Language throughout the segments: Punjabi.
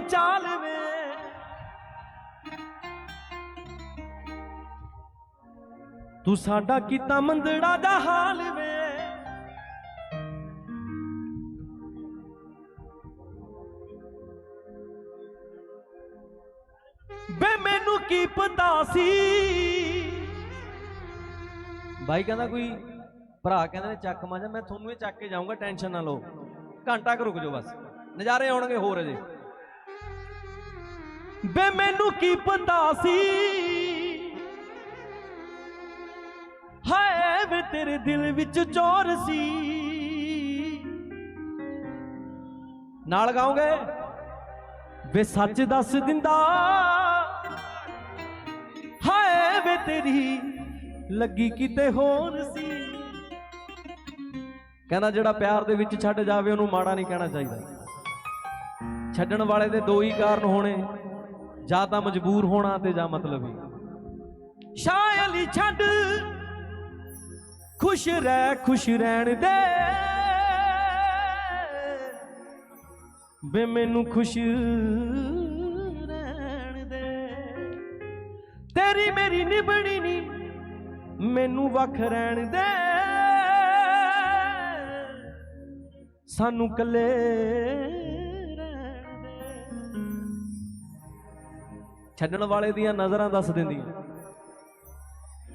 ਪਿੱਛੋਂ ਚਾਲ ਵੇ। ਤੂੰ ਸਾਡਾ ਕੀਤਾ ਮੰਦੜਾ ਦਾ ਹਾਲ ਵੇ। ਬੇ, ਮੈਨੂੰ ਕੀ ਪਤਾ ਸੀ? ਬਾਈ ਕਹਿੰਦਾ ਕੋਈ ਭਰਾ ਕਹਿੰਦੇ ਨੇ ਚੱਕ ਮਾਜਾ, ਮੈਂ ਤੁਹਾਨੂੰ ਇਹ ਚੱਕ ਕੇ ਜਾਊਂਗਾ, ਟੈਨਸ਼ਨ ਨਾ ਲਓ। ਘੰਟਾ ਕੁ ਰੁਕ ਜਾਓ ਬਸ। ਨਜ਼ਾਰੇ ਆਉਣਗੇ ਹੋਰ ਅਜੇ। ਬੇ ਮੈਨੂੰ ਕੀ ਪਤਾ ਸੀ? ਹਾਏ ਵੇ ਤੇਰੇ ਦਿਲ ਵਿੱਚ ਚੋਰ ਸੀ। ਨਾਲ ਗਾਉਂਗੇ ਵੇ ਸੱਚ ਦੱਸ ਦਿੰਦਾ। ਹਾਏ ਵੇ ਤੇਰੀ ਲੱਗੀ ਕਿਤੇ ਹੋਰ ਸੀ। ਕਹਿੰਦਾ ਜਿਹੜਾ ਪਿਆਰ ਦੇ ਵਿੱਚ ਛੱਡ ਜਾਵੇ, ਉਹਨੂੰ ਮਾੜਾ ਨਹੀਂ ਕਹਿਣਾ ਚਾਹੀਦਾ। ਛੱਡਣ ਵਾਲੇ ਦੇ ਦੋ ਹੀ ਕਾਰਨ ਹੋਣੇ। ਜਾਂ ਤਾਂ ਮਜਬੂਰ ਹੋਣਾ ਤੇ ਜਾਂ ਮਤਲਬੀ ਸ਼ਾਇਲੀ ਛੱਡ, ਖੁਸ਼ ਰਹਿ, ਖੁਸ਼ ਰਹਿਣ ਦੇ। ਬੇ ਮੈਨੂੰ ਖੁਸ਼ ਰਹਿਣ ਦੇ। ਤੇਰੀ ਮੇਰੀ ਨਿਭਣੀ ਨਹੀਂ ਮੈਨੂੰ ਵੱਖ ਰਹਿਣ ਦੇ। ਸਾਨੂੰ ਕੱਲੇ ਛੱਡਣ ਵਾਲੇ ਦੀਆਂ ਨਜ਼ਰਾਂ ਦੱਸ ਦਿੰਦੀਆਂ।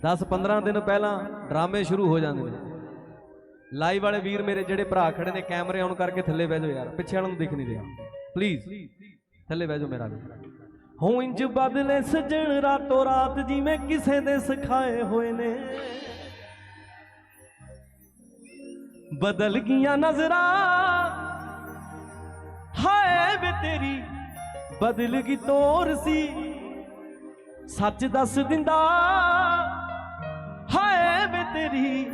10-15 ਦਿਨ ਪਹਿਲਾਂ ਡਰਾਮੇ ਸ਼ੁਰੂ ਹੋ ਜਾਂਦੇ ਨੇ। ਲਾਈਵ ਵਾਲੇ ਵੀਰ ਮੇਰੇ ਜਿਹੜੇ ਭਰਾ ਖੜੇ ਨੇ, ਕੈਮਰੇ ਆਨ ਕਰਕੇ ਥੱਲੇ ਬਹਿ ਜਾਓ ਯਾਰ, ਪਿੱਛੇ ਵਾਲਿਆਂ ਨੂੰ ਦਿਖ ਨਹੀਂ ਰਿਹਾ। ਪਲੀਜ਼ ਥੱਲੇ ਬਹਿ ਜਾਓ ਮੇਰਾ ਵੀ। ਇੰਜ ਬਦਲੇ ਸਜਣ ਰਾਤੋਂ ਰਾਤ ਜਿਵੇਂ ਕਿਸੇ ਦੇ ਸਿਖਾਏ ਹੋਏ ਨੇ। ਬਦਲ ਗਈਆਂ ਨਜ਼ਰਾਂ, ਹਾਏ ਵੇ ਤੇਰੀ ਬਦਲ ਗਈ ਤੋਰ ਸੀ। ਸੱਚ ਦੱਸ ਦਿੰਦਾ, ਹਾਏ ਵੇ ਤੇਰੀ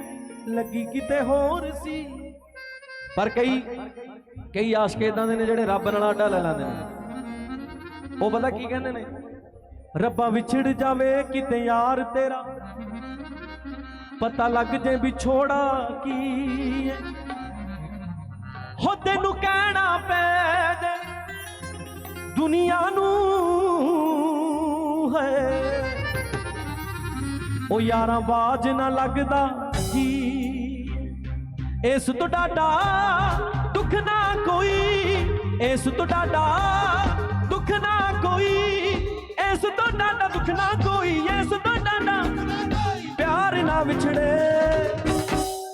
ਲੱਗੀ ਕਿਤੇ ਹੋਰ ਸੀ। ਪਰ ਕਈ ਕਈ ਆਸ਼ਕ ਇਦਾਂ ਦੇ ਨੇ ਜਿਹੜੇ ਰੱਬ ਨਾਲ ਆਡਾ ਲੈ ਲੈਂਦੇ ਨੇ। ਉਹ ਪਤਾ ਕੀ ਕਹਿੰਦੇ ਨੇ? ਰੱਬਾ ਵਿਛੜ ਜਾਵੇ ਕਿਤੇ ਯਾਰ ਤੇਰਾ। ਪਤਾ ਲੱਗ ਜੇ ਵਿਛੋੜਾ ਕੀ ਹੈ ਹੋ ਤੈਨੂੰ ਕਹਿਣਾ ਪੈ ਜੇ ਦੁਨੀਆ ਨੂੰ। ਹੈ। ਉਹ ਯਾਰਾਂ ਬਾਜ ਨਾ ਲੱਗਦਾ ਜੀ ਇਸ ਤੋਂ ਡਾਡਾ ਦੁੱਖ ਨਾ ਕੋਈ। ਇਸ ਤੋਂ ਡਾਡਾ ਦੁੱਖ ਨਾ ਕੋਈ। ਇਸ ਤੋਂ ਡਾਡਾ ਦੁੱਖ ਨਾ ਕੋਈ। ਇਸ ਤੋਂ ਡਾਡਾ ਪਿਆਰ ਨਾ ਵਿਛੜੇ।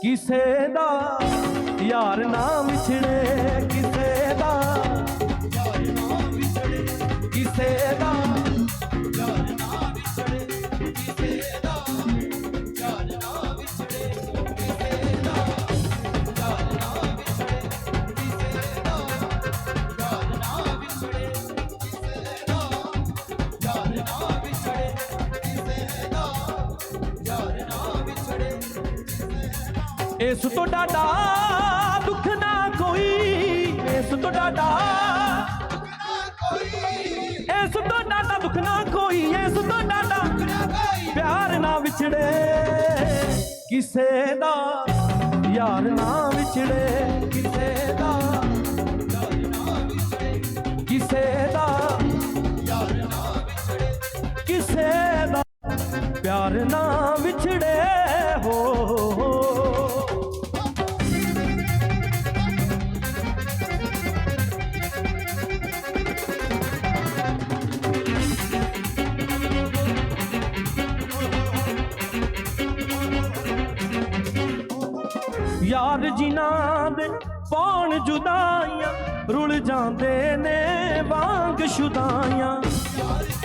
ਕਿਸੇ ਦਾ ਯਾਰ ਨਾ ਵਿਛੜੇ। ਇਸ ਤੋਂ ਡਾਡਾ ਦੁੱਖ ਨਾ ਕੋਈ, ਇਸ ਤੋਂ ਡਾਡਾ ਇਸ ਤੋਂ ਡਾਡਾ ਦੁੱਖ ਨਾ ਕੋਈ, ਇਸ ਤੋਂ ਡਾਡਾ ਪਿਆਰ ਨਾ ਵਿਛੜੇ, ਕਿਸੇ ਦਾ ਯਾਰ ਨਾ ਵਿਛੜੇ, ਕਿਸੇ ਦਾ ਕਿਸੇ ਦਾ ਯਾਰ ਨਾ ਵਿਛੜੇ, ਕਿਸੇ ਦਾ ਪਿਆਰ ਨਾ ਵਿਛੜੇ। ਯਾਰ ਜਿਨ੍ਹਾਂ ਦੇ ਪੌਣ ਜੁਦਾਈਆਂ ਰੁਲ ਜਾਂਦੇ ਨੇ ਵਾਂਗ ਸ਼ੁਦਾਈਆਂ। ਉਹ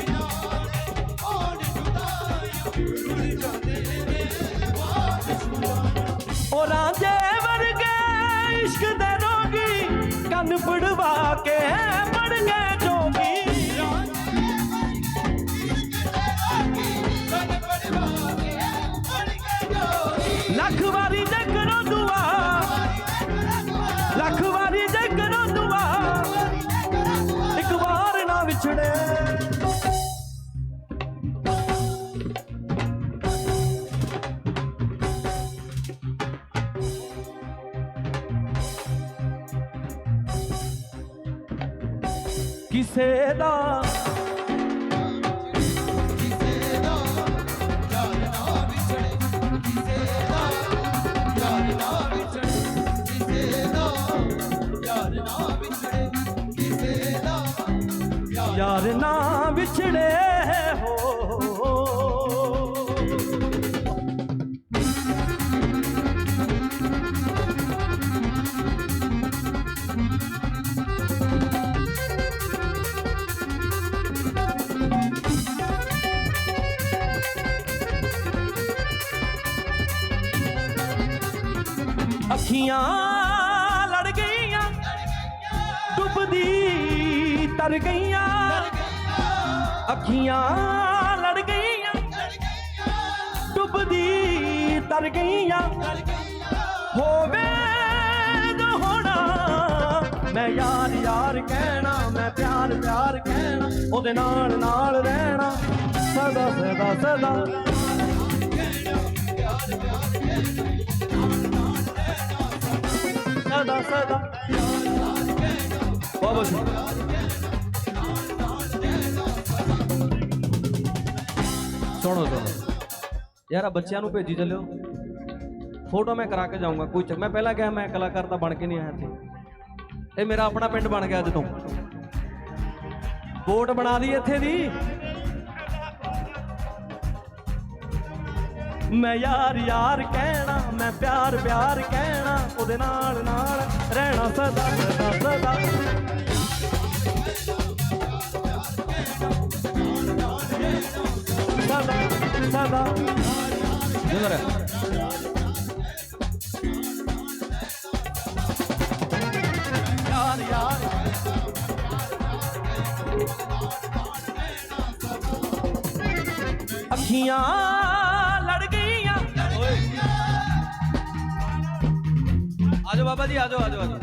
ਕਿਸੇ ਦਾ। ਕਿਸੇ ਦਾ ਯਾਰ ਨਾ ਵਿਛੜੇ ਕਿਸੇ ਦਾ ਯਾਰ ਨਾ ਵਿਛੜੇ ਕਿਸੇ ਦਾ ਯਾਰ ਨਾ ਵਿਛੜੇ ਕਿਸੇ ਦਾ ਯਾਰ ਨਾ ਵਿਛੜੇ। ਅੱਖੀਆਂ ਲੜ ਗਈਆਂ, ਡੁੱਬਦੀ ਤਰ ਗਈਆਂ। ਅੱਖੀਆਂ ਲੜ ਗਈਆਂ, ਡੁੱਬਦੀ ਤਰ ਗਈਆਂ। ਹੋਵੇ ਜੋ ਹੋਣਾ ਮੈਂ ਯਾਰ ਯਾਰ ਕਹਿਣਾ, ਮੈਂ ਪਿਆਰ ਪਿਆਰ ਕਹਿਣਾ, ਉਹਦੇ ਨਾਲ ਨਾਲ ਰਹਿਣਾ। ਸਦਾ ਸਦਾ ਸਦਾ। ਸਦਾ ਸਦਾ। ਬਾਬਾ ਜੀ। ਸੁਣੋ ਸੁਣੋ। ਯਾਰ ਆ ਬੱਚਿਆਂ ਨੂੰ ਭੇਜੀ ਚੱਲਿਓ। ਫੋਟੋ ਮੈਂ ਕਰਾ ਕੇ ਜਾਊਂਗਾ, ਕੋਈ ਚੱਕ ਮੈਂ ਪਹਿਲਾਂ ਕਿਹਾ ਮੈਂ ਕਲਾਕਾਰ ਤਾਂ ਬਣ ਕੇ ਨਹੀਂ ਆਇਆ ਇੱਥੇ। ਇਹ ਮੇਰਾ ਆਪਣਾ ਪਿੰਡ ਬਣ ਗਿਆ ਅੱਜ ਤੋਂ। ਵੋਟ ਬਣਾ ਲਈ ਇੱਥੇ ਦੀ। ਮੈਂ ਯਾਰ ਯਾਰ ਕਹਿਣਾ, ਮੈਂ ਪਿਆਰ ਪਿਆਰ ਕਹਿਣਾ। ਉਹਦੇ ਨਾਲ ਨਾਲ ਰਹਿਣਾ ਸਦਾ ਸਦਾ ਸਦਾ। ਸਦਾ ਸਦਾ। ਜਿੰਦਰ ਯਾਰ ਯਾਰ। ਅੱਖੀਆਂ ਆਜੋ ਬਾਬਾ ਜੀ, ਆਜੋ ਆਜੋ ਆਜੋ।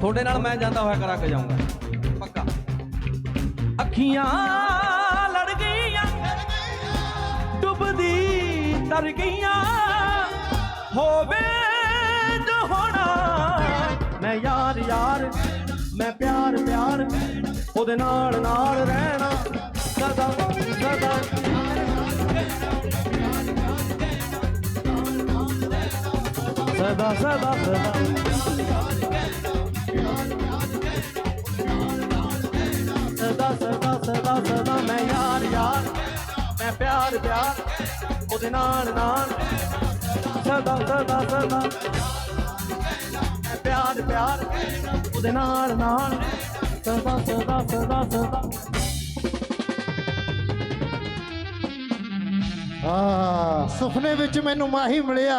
ਤੁਹਾਡੇ ਨਾਲ ਮੈਂ ਜਾਂਦਾ ਹੋਇਆ ਕਰਾ ਕੇ ਜਾਊਂਗਾ। ਪੱਕਾ। ਅੱਖੀਆਂ ਲੜ ਗਈਆਂ, ਡੁੱਬਦੀ ਤਰ ਗਈਆਂ। ਹੋਵੇ ਜੋ ਹੋਣਾ, ਮੈਂ ਯਾਰ ਯਾਰ, ਮੈਂ ਪਿਆਰ ਪਿਆਰ, ਉਹਦੇ ਨਾਲ ਨਾਲ ਰਹਿਣਾ। ਸਦਾ ਸਦਾ। ਸਦਾ ਸਦਾ ਸਦਾ ਸਦਾ ਸਦਾ ਸਦਾ ਸਦਾ ਮੈਂ ਯਾਰ ਯਾਰ ਮੈਂ ਪਿਆਰ ਪਿਆਰ ਉਹਦੇ ਨਾਲ ਨਾਲ ਸਦਾ ਸਦਾ ਸਦਾ ਮੈਂ ਪਿਆਰ ਪਿਆਰ ਉਹਦੇ ਨਾਲ ਨਾਲ ਸਦਾ ਸਦਾ ਸਦਾ ਸਦਾ ਆ ਸੁਪਨੇ ਵਿੱਚ ਮੈਨੂੰ ਮਾਹੀ ਮਿਲਿਆ।